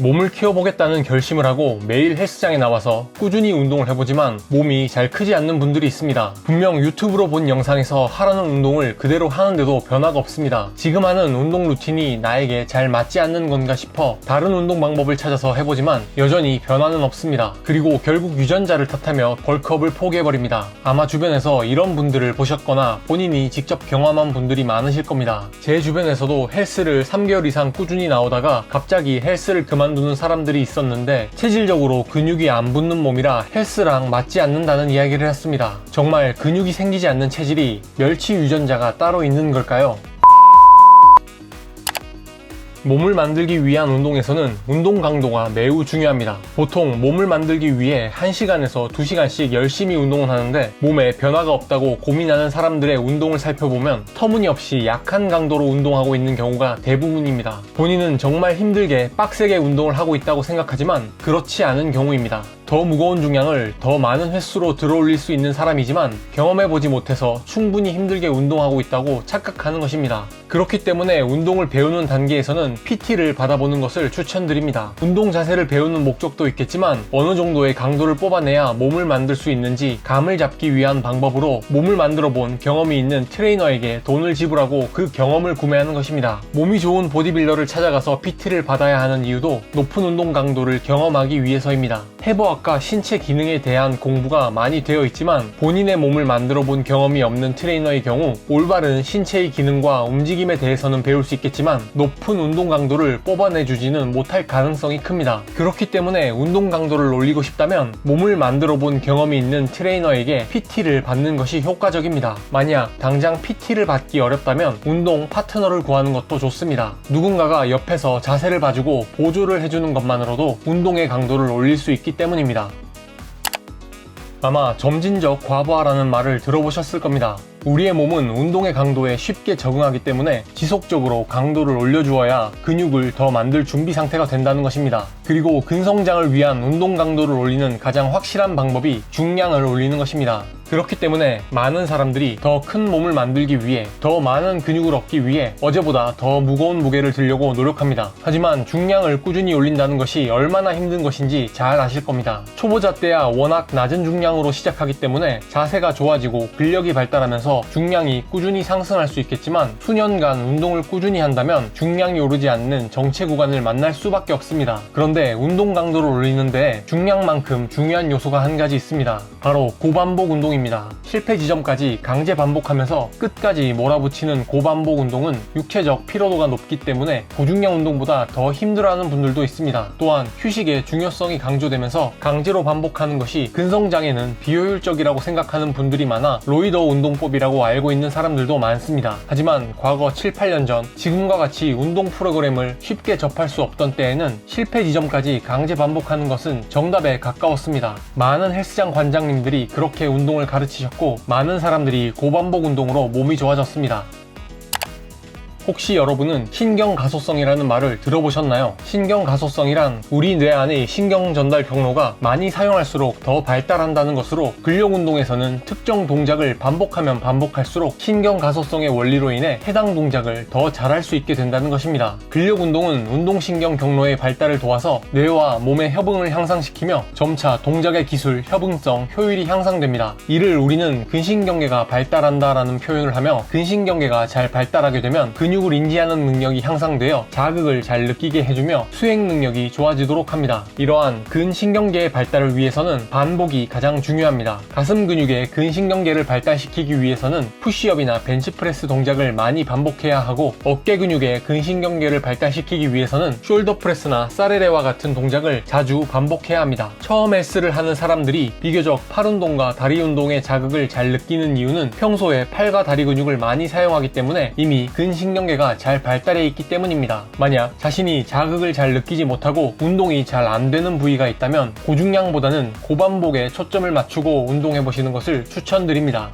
몸을 키워보겠다는 결심을 하고 매일 헬스장에 나와서 꾸준히 운동을 해보지만 몸이 잘 크지 않는 분들이 있습니다. 분명 유튜브로 본 영상에서 하라는 운동을 그대로 하는데도 변화가 없습니다. 지금 하는 운동 루틴이 나에게 잘 맞지 않는 건가 싶어 다른 운동 방법을 찾아서 해보지만 여전히 변화는 없습니다. 그리고 결국 유전자를 탓하며 벌크업을 포기해버립니다. 아마 주변에서 이런 분들을 보셨거나 본인이 직접 경험한 분들이 많으실 겁니다. 제 주변에서도 헬스를 3개월 이상 꾸준히 나오다가 갑자기 헬스를 그만 두는 사람들이 있었는데 체질적으로 근육이 안 붙는 몸이라 헬스랑 맞지 않는다는 이야기를 했습니다. 정말 근육이 생기지 않는 체질이 멸치 유전자가 따로 있는 걸까요? 몸을 만들기 위한 운동에서는 운동 강도가 매우 중요합니다. 보통 몸을 만들기 위해 1시간에서 2시간씩 열심히 운동을 하는데 몸에 변화가 없다고 고민하는 사람들의 운동을 살펴보면 터무니없이 약한 강도로 운동하고 있는 경우가 대부분입니다. 본인은 정말 힘들게 빡세게 운동을 하고 있다고 생각하지만 그렇지 않은 경우입니다. 더 무거운 중량을 더 많은 횟수로 들어올릴 수 있는 사람이지만 경험해보지 못해서 충분히 힘들게 운동하고 있다고 착각하는 것입니다. 그렇기 때문에 운동을 배우는 단계에서는 PT를 받아보는 것을 추천드립니다. 운동 자세를 배우는 목적도 있겠지만 어느 정도의 강도를 뽑아내야 몸을 만들 수 있는지 감을 잡기 위한 방법으로 몸을 만들어 본 경험이 있는 트레이너에게 돈을 지불하고 그 경험을 구매하는 것입니다. 몸이 좋은 보디빌더를 찾아가서 PT를 받아야 하는 이유도 높은 운동 강도를 경험하기 위해서입니다. 해 부학과 신체 기능에 대한 공부가 많이 되어 있지만 본인의 몸을 만들어 본 경험이 없는 트레이너의 경우 올바른 신체의 기능과 움직임에 대해서는 배울 수 있겠지만 높은 운동 강도를 뽑아내주지는 못할 가능성이 큽니다. 그렇기 때문에 운동 강도를 올리고 싶다면 몸을 만들어 본 경험이 있는 트레이너에게 PT를 받는 것이 효과적입니다. 만약 당장 PT를 받기 어렵다면 운동 파트너를 구하는 것도 좋습니다. 누군가가 옆에서 자세를 봐주고 보조를 해주는 것만으로도 운동의 강도를 올릴 수 있기 때문입니다. 아마 점진적 과부하라는 말을 들어보셨을 겁니다. 우리의 몸은 운동의 강도에 쉽게 적응하기 때문에 지속적으로 강도를 올려주어야 근육을 더 만들 준비 상태가 된다는 것입니다. 그리고 근성장을 위한 운동 강도를 올리는 가장 확실한 방법이 중량을 올리는 것입니다. 그렇기 때문에 많은 사람들이 더 큰 몸을 만들기 위해 더 많은 근육을 얻기 위해 어제보다 더 무거운 무게를 들려고 노력합니다. 하지만 중량을 꾸준히 올린다는 것이 얼마나 힘든 것인지 잘 아실 겁니다. 초보자 때야 워낙 낮은 중량으로 시작하기 때문에 자세가 좋아지고 근력이 발달하면서 중량이 꾸준히 상승할 수 있겠지만 수년간 운동을 꾸준히 한다면 중량이 오르지 않는 정체 구간을 만날 수밖에 없습니다. 그런데 운동 강도를 올리는데 중량만큼 중요한 요소가 한 가지 있습니다. 바로 고반복 운동입니다. 실패 지점까지 강제 반복하면서 끝까지 몰아붙이는 고반복 운동은 육체적 피로도가 높기 때문에 고중량 운동보다 더 힘들어하는 분들도 있습니다. 또한 휴식의 중요성이 강조되면서 강제로 반복하는 것이 근성장에는 비효율적이라고 생각하는 분들이 많아 로이더 운동법이라고 알고 있는 사람들도 많습니다. 하지만 과거 7, 8년 전 지금과 같이 운동 프로그램을 쉽게 접할 수 없던 때에는 실패 지점까지 강제 반복하는 것은 정답에 가까웠습니다. 많은 헬스장 관장님들이 그렇게 운동을 가르치셨고 많은 사람들이 고반복 운동으로 몸이 좋아졌습니다. 혹시 여러분은 신경가소성이라는 말을 들어보셨나요? 신경가소성이란 우리 뇌 안의 신경 전달 경로가 많이 사용할수록 더 발달한다는 것으로 근력 운동에서는 특정 동작을 반복하면 반복할수록 신경가소성의 원리로 인해 해당 동작을 더 잘할 수 있게 된다는 것입니다. 근력 운동은 운동신경 경로의 발달을 도와서 뇌와 몸의 협응을 향상시키며 점차 동작의 기술, 협응성, 효율이 향상됩니다. 이를 우리는 근신경계가 발달한다라는 표현을 하며 근신경계가 잘 발달하게 되면 근육을 인지하는 능력이 향상되어 자극을 잘 느끼게 해주며 수행 능력이 좋아지도록 합니다. 이러한 근신경계의 발달을 위해서는 반복이 가장 중요합니다. 가슴 근육의 근신경계를 발달시키기 위해서는 푸시업이나 벤치프레스 동작을 많이 반복해야 하고 어깨 근육의 근신경계를 발달시키기 위해서는 숄더 프레스나 사레레와 같은 동작을 자주 반복해야 합니다. 처음 헬스를 하는 사람들이 비교적 팔 운동과 다리 운동의 자극을 잘 느끼는 이유는 평소에 팔과 다리 근육을 많이 사용하기 때문에 이미 근신경 신경계가 잘 발달해 있기 때문입니다. 만약 자신이 자극을 잘 느끼지 못하고 운동이 잘 안 되는 부위가 있다면 고중량보다는 고반복에 초점을 맞추고 운동해 보시는 것을 추천드립니다.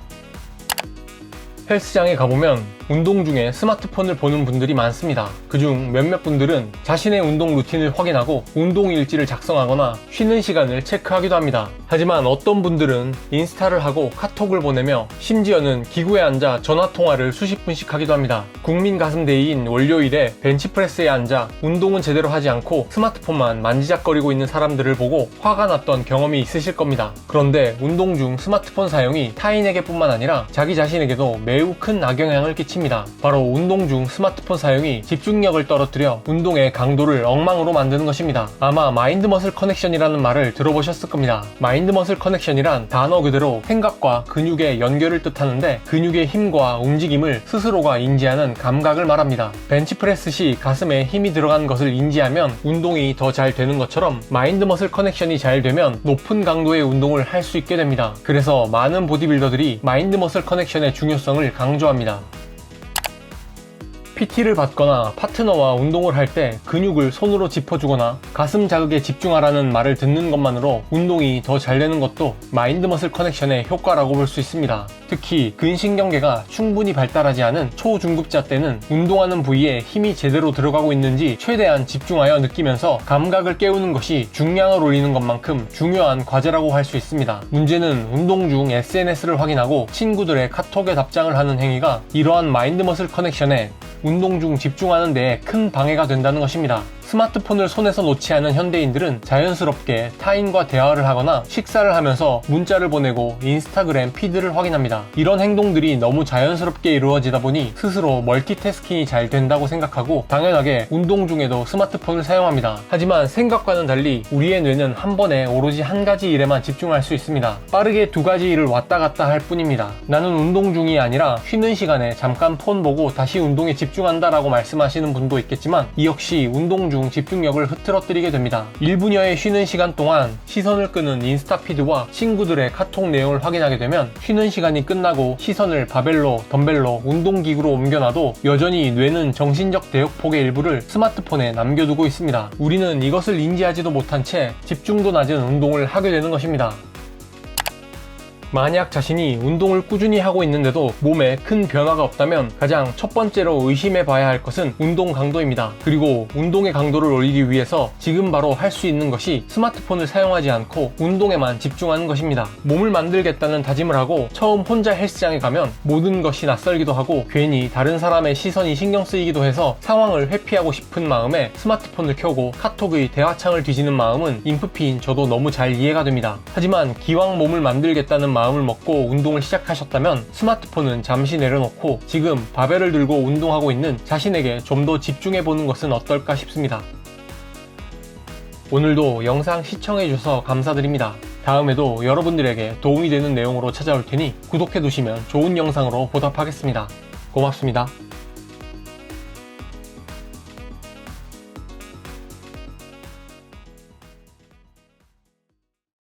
헬스장에 가보면 운동 중에 스마트폰을 보는 분들이 많습니다. 그중 몇몇 분들은 자신의 운동 루틴을 확인하고 운동 일지를 작성하거나 쉬는 시간을 체크하기도 합니다. 하지만 어떤 분들은 인스타를 하고 카톡을 보내며 심지어는 기구에 앉아 전화 통화를 수십 분씩 하기도 합니다. 국민 가슴데이인 월요일에 벤치프레스에 앉아 운동은 제대로 하지 않고 스마트폰만 만지작거리고 있는 사람들을 보고 화가 났던 경험이 있으실 겁니다. 그런데 운동 중 스마트폰 사용이 타인에게뿐만 아니라 자기 자신에게도 매우 큰 악영향을 끼칩니다. 바로 운동 중 스마트폰 사용이 집중력을 떨어뜨려 운동의 강도를 엉망으로 만드는 것입니다. 아마 마인드 머슬 커넥션이라는 말을 들어보셨을 겁니다. 마인드 머슬 커넥션이란 단어 그대로 생각과 근육의 연결을 뜻하는데 근육의 힘과 움직임을 스스로가 인지하는 감각을 말합니다. 벤치프레스 시 가슴에 힘이 들어간 것을 인지하면 운동이 더 잘 되는 것처럼 마인드 머슬 커넥션이 잘 되면 높은 강도의 운동을 할 수 있게 됩니다. 그래서 많은 보디빌더들이 마인드 머슬 커넥션의 중요성을 강조합니다. PT를 받거나 파트너와 운동을 할 때 근육을 손으로 짚어주거나 가슴 자극에 집중하라는 말을 듣는 것만으로 운동이 더 잘 되는 것도 마인드 머슬 커넥션의 효과라고 볼 수 있습니다. 특히 근신경계가 충분히 발달하지 않은 초중급자 때는 운동하는 부위에 힘이 제대로 들어가고 있는지 최대한 집중하여 느끼면서 감각을 깨우는 것이 중량을 올리는 것만큼 중요한 과제라고 할 수 있습니다. 문제는 운동 중 SNS를 확인하고 친구들의 카톡에 답장을 하는 행위가 이러한 마인드 머슬 커넥션에 운동 중 집중하는 데에 큰 방해가 된다는 것입니다. 스마트폰을 손에서 놓지 않은 현대인들은 자연스럽게 타인과 대화를 하거나 식사를 하면서 문자를 보내고 인스타그램 피드를 확인합니다. 이런 행동들이 너무 자연스럽게 이루어지다 보니 스스로 멀티태스킹이 잘 된다고 생각하고 당연하게 운동 중에도 스마트폰을 사용합니다. 하지만 생각과는 달리 우리의 뇌는 한 번에 오로지 한 가지 일에만 집중할 수 있습니다. 빠르게 두 가지 일을 왔다 갔다 할 뿐입니다. 나는 운동 중이 아니라 쉬는 시간에 잠깐 폰 보고 다시 운동에 집중한다라고 말씀하시는 분도 있겠지만 이 역시 운동 중 집중력을 흐트러뜨리게 됩니다. 1분여의 쉬는 시간 동안 시선을 끄는 인스타 피드와 친구들의 카톡 내용을 확인하게 되면 쉬는 시간이 끝나고 시선을 바벨로, 덤벨로, 운동기구로 옮겨놔도 여전히 뇌는 정신적 대역폭의 일부를 스마트폰에 남겨두고 있습니다. 우리는 이것을 인지하지도 못한 채 집중도 낮은 운동을 하게 되는 것입니다. 만약 자신이 운동을 꾸준히 하고 있는데도 몸에 큰 변화가 없다면 가장 첫 번째로 의심해 봐야 할 것은 운동 강도입니다. 그리고 운동의 강도를 올리기 위해서 지금 바로 할 수 있는 것이 스마트폰을 사용하지 않고 운동에만 집중하는 것입니다. 몸을 만들겠다는 다짐을 하고 처음 혼자 헬스장에 가면 모든 것이 낯설기도 하고 괜히 다른 사람의 시선이 신경 쓰이기도 해서 상황을 회피하고 싶은 마음에 스마트폰을 켜고 카톡의 대화창을 뒤지는 마음은 인프피인 저도 너무 잘 이해가 됩니다. 하지만 기왕 몸을 만들겠다는 마음을 먹고 운동을 시작하셨다면 스마트폰은 잠시 내려놓고 지금 바벨을 들고 운동하고 있는 자신에게 좀 더 집중해보는 것은 어떨까 싶습니다. 오늘도 영상 시청해주셔서 감사드립니다. 다음에도 여러분들에게 도움이 되는 내용으로 찾아올 테니 구독해두시면 좋은 영상으로 보답하겠습니다. 고맙습니다.